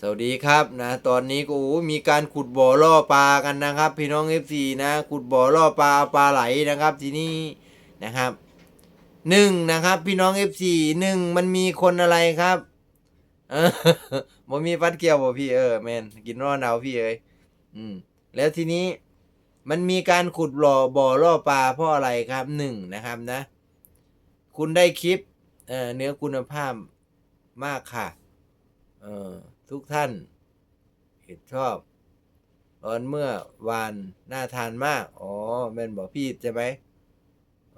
สวัสดีครับนะตอนนี้ก็มีการขุดบ่อล่อปลากันนะครับ พี่น้อง f อนะ ขุดบ่อล่อปลาปลาไหลนะครับทีนี้นะครับหนึ่งนะครับ พี่น้อง f อหนึ่งมันมีคนอะไรครับเออบ่มีฟัดเกี่ยวบ่พี่เออแมนกินร้อนเอาพี่เอ้ยอืม แล้วทีนี้มันมีการขุดบ่อบ่อล่อปลาเพราะอะไรครับหนึ่งนะครับนะ คุณได้คลิปเอ่อเนื้อคุณภาพมากค่ะ เออ ทุกท่าน เห็นชอบตอนเมื่อวานน่าทานมาก อ๋อแม่นบอกพี่ใช่ไหม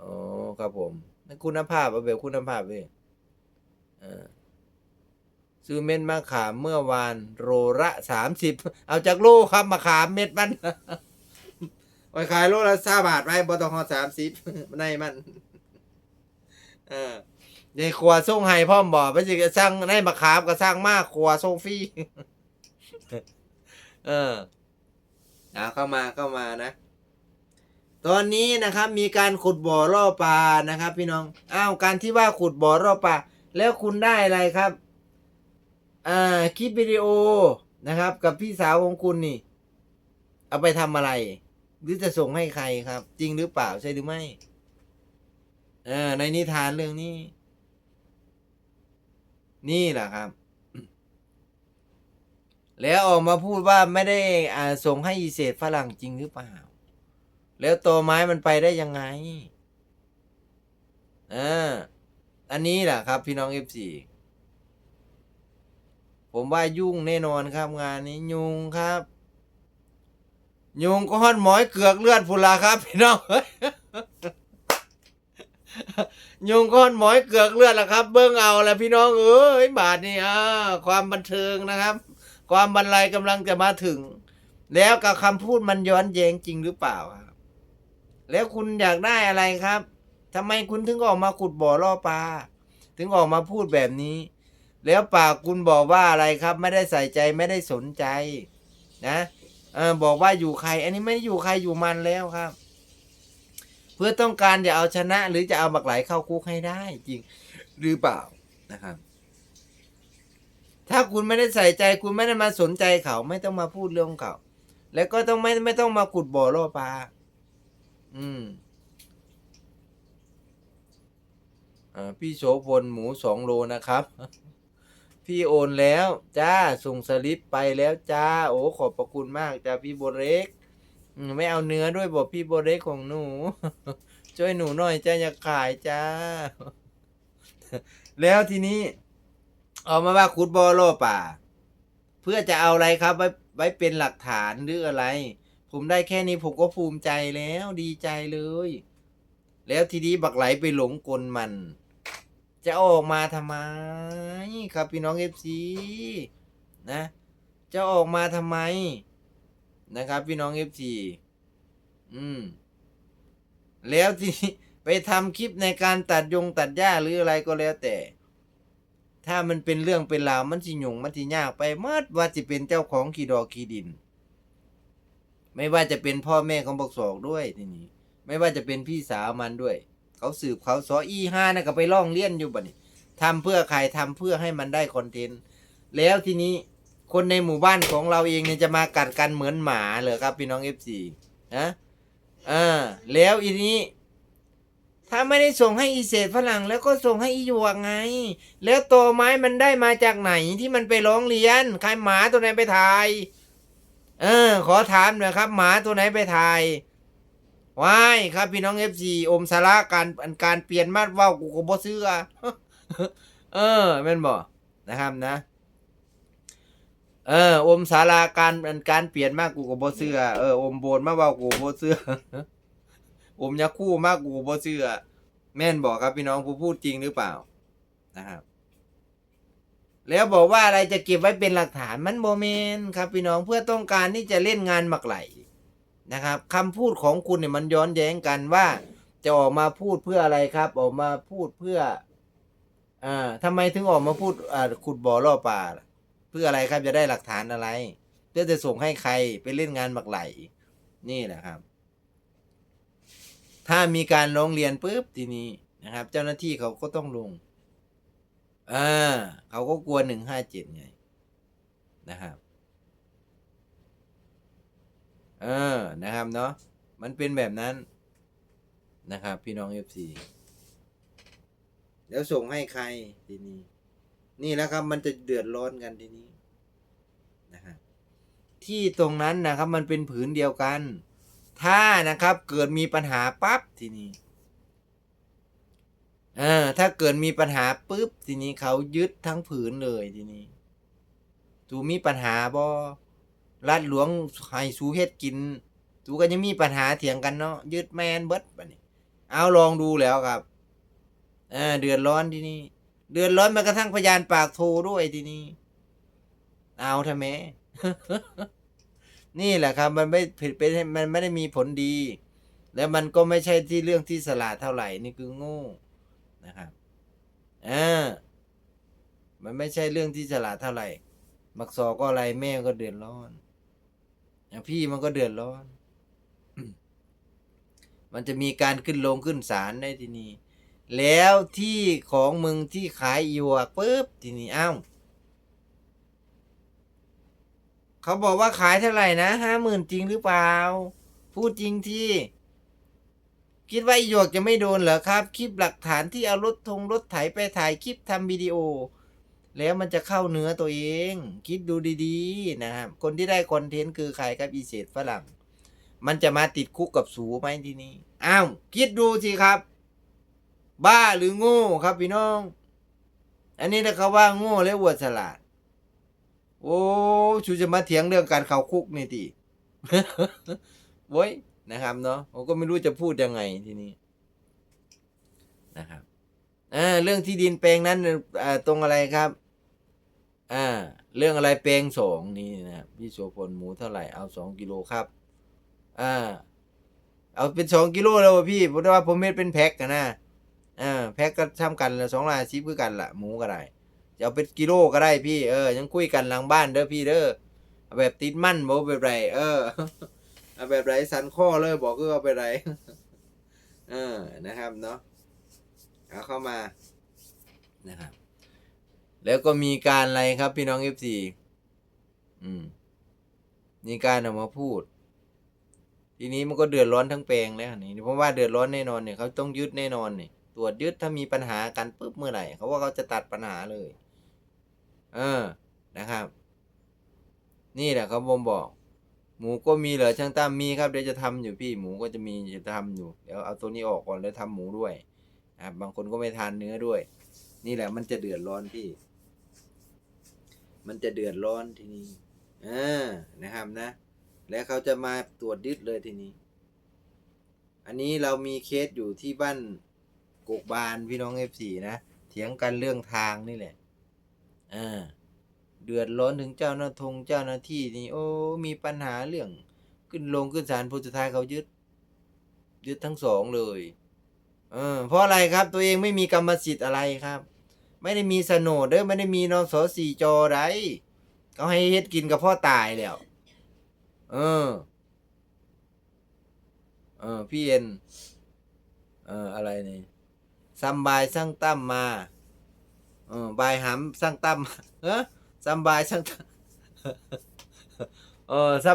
อ๋อครับผมนั่นคุณภาพเอาแบบคุณภาพเว้ยเออซื้อเม็ดมะขามเมื่อวานโลละสามสิบเอาจากโลครับมะขามเม็ดมันไปขายโลละสาบาทไปบอตองหอสามสิบในมัน เออ ในครัวส่งให้พ่อมบอกไม่ใช่ก็สร้างในมะขามก็สร้างมากครัวส่งฟรีเออเอาเข้ามาเข้ามานะ ตอนนี้นะครับมีการขุดบ่อล่อปลานะครับ พี่น้องอ้าวการที่ว่าขุดบ่อล่อปลาแล้วคุณได้อะไรครับอ่าคลิปวิดีโอนะครับ กับพี่สาวของคุณนี่ เอาไปทำอะไร หรือจะส่งให้ใครครับ จริงหรือเปล่าใช่หรือไม่เออในนิทานเรื่องนี้ นี่แหละครับ แล้วออกมาพูดว่าไม่ได้อ่าส่งให้อีเศษฝรั่งจริงหรือเปล่า แล้วตัวไม้มันไปได้ยังไงอ่าอันนี้แหละครับ พี่น้องเอฟซีผมว่ายุ่งแน่นอนครับงานนี้ยุงครับ ยุงก็ห่อนหมอยเกือกเลือดพุลาครับ พี่น้อง ยุงก้อนหมอยเกือกเลือดละครับ เบิ้งเอาละพี่น้องเอ้ยบาทนี่อ่าความบันเทิงนะครับ ความบรรลัยกำลังจะมาถึง แล้วกับคำพูดมันย้อนแย้งจริงหรือเปล่าครับ แล้วคุณอยากได้อะไรครับทำไมคุณถึงออกมาขุดบ่อล่อปลาถึงออกมาพูดแบบนี้ แล้วปากคุณบอกว่าอะไรครับ ไม่ได้ใส่ใจไม่ได้สนใจ นะเออบอกว่าอยู่ใคร อันนี้ไม่ได้อยู่ใครอยู่มันแล้วครับ เพื่อต้องการจะเอาชนะ หรือจะเอาบักไหลเข้าคุกให้ได้จริงหรือเปล่านะครับ ถ้าคุณไม่ได้ใส่ใจคุณไม่ได้มาสนใจเขา ไม่ต้องมาพูดเรื่องเขาแล้วก็ต้องไม่ไม่ต้องมาขุดบ่อล่อปลาอืมอ่าพี่โสพลหมูสองโลนะครับ พี่โอนแล้ว จ้าส่งสลิปไปแล้วจ้า โอ้ขอบพระคุณมากจ้าพี่โบเล็ก อืมไม่เอาเนื้อด้วยบอกพี่โบเล็กของหนู ช่วยหนูหน่อยจ้าอยากขายจ้า แล้วทีนี้ออกมาว่าขุดบอโลป่า เพื่อจะเอาอะไรครับ ไว้ไว้เป็นหลักฐานหรืออะไร ผมได้แค่นี้ผมก็ภูมิใจแล้วดีใจเลย แล้วทีนี้บักไหลไปหลงกลมัน จะออกมาทำไม ครับพี่น้องเอฟซีนะ จะออกมาทำไม นะครับพี่น้องเอฟซีอืม แล้วที่ไปทำคลิปในการตัดยงตัดหญ้าหรืออะไรก็แล้วแต่ ถ้ามันเป็นเรื่องเป็นราวมันสิหยงมันสิยากไปเมื่อว่าจะเป็นเจ้าของขีดอกขีดิน ไม่ว่าจะเป็นพ่อแม่ของบอกสอกด้วยทีนี้ ไม่ว่าจะเป็นพี่สาวมันด้วย เขาสืบเขาสออีห้านะก็ไปล่องเลี้ยนอยู่บ่นี่ทำเพื่อใครทำเพื่อให้มันได้คอนเทนต์แล้วทีนี้ คนในหมู่บ้านของเราเองเนี่ยจะมากัดกันเหมือนหมาเลยครับ พี่น้องเอฟซีนะอ่าแล้วอีนี้ ถ้าไม่ได้ส่งให้อีเศษฝรั่งแล้วก็ส่งให้อีหยวกไง แล้วตัวไม้มันได้มาจากไหนที่มันไปร้องเรียนใครหมาตัวไหนไปถ่ายเออ ขอถามหน่อยครับ หมาตัวไหนไปถ่ายว้ายครับพี่น้องเอฟซีอมสาระการการเปลี่ยนมาดว่าวกูก็บ่ซื้อเออแม่นบ่นะครับนะ เอออมสาราการการเปลี่ยนมากกูก็บ่เชื่อเอออมโบนมาเว้ากูโบเชื่ออมยาคู่มากกูก็บ่เชื่อแม่นบอกครับพี่น้องผู้พูดจริงหรือเปล่านะครับ แล้วบอกว่าอะไรจะเก็บไว้เป็นหลักฐานมันโมเมนครับ พี่น้องเพื่อต้องการที่จะเล่นงานหมักไหลนะครับคำพูดของคุณเนี่ยมันย้อนแย้งกันว่า จะออกมาพูดเพื่ออะไรครับ ออกมาพูดเพื่อ อ่าทำไมถึงออกมาพูดอ่าขุดบ่อล่อปลาล่ะ เพื่ออะไรครับจะได้หลักฐานอะไร เพื่อจะส่งให้ใครไปเล่นงานหมักไหล นี่แหละครับ ถ้ามีการร้องเรียนปุ๊บทีนี้นะครับ เจ้าหน้าที่เขาก็ต้องลงอ่าเขาก็กลัวหนึ่งห้าเจ็ดไงนะครับเออนะครับเนาะมันเป็นแบบนั้นนะครับ พี่น้องเอฟซีแล้วส่งให้ใครทีนี้ นี่แล้วครับ มันจะเดือดร้อนกันทีนี้นะครับที่ตรงนั้นนะครับมันเป็นผืนเดียวกัน ถ้านะครับเกิดมีปัญหาปั๊บทีนี้เออถ้าเกิดมีปัญหาปุ๊บทีนี้เขายึดทั้งผืนเลยทีนี้ตูมีปัญหาบ่รัดหลวงให้สูเฮ็ดกินตูก็ยังมีปัญหาเถียงกันเนาะยึดแมนเบิดบัดนี้ เอาลองดูแล้วครับเออเดือดร้อนทีนี้ เดือดร้อนม้กระทั่งพยานปากโทรด้วยทีนี้ เอาทำไมนี่แหละครับ มันไม่ผิดเป็นมันไม่ได้มีผลดี แล้วมันก็ไม่ใช่ที่เรื่องที่สลาดเท่าไหร่นี่คือโง่นะครับอ่ามันไม่ใช่เรื่องที่สลาดเท่าไหร่ มักซอก็อะไรแม่ก็เดือดร้อนอย่างพี่มันก็เดือดร้อน มันจะมีการขึ้นลงขึ้นศาลได้ทีนี้ แล้วที่ของมึงที่ขายหยวกปุ๊บทีนี้อ้าวเขาบอกว่าขายเท่าไหร่นะห้าหมื่นจริงหรือเปล่า พูดจริงที่ คิดว่าอ้หยวกจะไม่โดนเหรอครับ คลิปหลักฐานที่เอารถทงรถไถไปถ่ายคลิปทำวิดีโอ แล้วมันจะเข้าเนื้อตัวเอง คิดดูดีๆ นะครับ คนที่ได้คอนเทนต์คือใครครับอีเศษฝรั่ง มันจะมาติดคุกกับสูไหมทีนี้ อ้าว คิดดูสิครับ บ้าหรือโง่ครับพี่น้อง อันนี้นะเขาว่าโง่และอวดฉลาด โอ้ชูจะมาเถียงเรื่องการเข้าคุกนี่ติโว้ยนะครับเนาะผมก็ไม่รู้จะพูดยังไงทีนี้นะครับอ่าเรื่องที่ดินแปลงนั้นอ่าตรงอะไรครับอ่าเรื่องอะไรแปลงสองนี่นะครับพี่โสพลหมูเท่าไหร่เอาสองกิโลครับอ่าเอาเป็นสองกิโลแล้วพี่เพราะว่าผมเม็ดเป็นแพ็คกันนะ อ่าแพ็คก็ทำกันละสองร้อยสิบคือกันละหมูก็ได้จะเอาเป็นกิโลก็ได้พี่เออยังคุยกันหลังบ้านเด้อพี่เด้อเอาแบบติดมั่นบ่แบบไรเออเอาแบบไรสันข้อเลยบอกคือเอาไปไรเออนะครับเนาะเอาเข้ามานะครับ แล้วก็มีการอะไรครับพี่น้องเอฟซีอืมมีการออกมาพูด ทีนี้มันก็เดือดร้อนทั้งแปลงแล้วนี่เพราะว่าเดือดร้อนแน่นอนเนี่ยเขาต้องยึดแน่นอนเนี่ย ตรวจยึดถ้ามีปัญหากันปุ๊บเมื่อไหร่เขาว่าเขาจะตัดปัญหาเลย เออนะครับ นี่แหละเขาบมบอก หมูก็มีเหรอช่างตั้มมีครับเดี๋ยวจะทำอยู่พี่หมูก็จะมีจะทำอยู่เดี๋ยวเอาตัวนี้ออกก่อนแล้วทำหมูด้วยนะครับบางคนก็ไม่ทานเนื้อด้วย นี่แหละมันจะเดือดร้อนพี่ มันจะเดือดร้อนทีนี้อ่านะครับนะ แล้วเขาจะมาตรวจยึดเลยทีนี้ อันนี้เรามีเคสอยู่ที่บ้าน กกบานพี่น้องเอฟซีนะเถียงกันเรื่องทางนี่แหละอ่าเดือดร้อนถึงเจ้าหน้าทงเจ้าหน้าที่นี่ โอ้มีปัญหาเรื่อง ขึ้นลงขึ้นศาลผู้สุดท้ายเขายึด ยึดทั้งสองเลยเออเพราะอะไรครับ ตัวเองไม่มีกรรมสิทธิ์อะไรครับ ไม่ได้มีโฉนดเด้อไม่ได้มีนสสี่จอไรเขาให้เฮ็ดกินกับพ่อตายแล้วเออ เออพี่เอ็นเอออะไรนี่ ซัมบายสร้างตั้มมาเออบายหำสร้างตั้มเออซัมบายสร้างตั้มเออซัม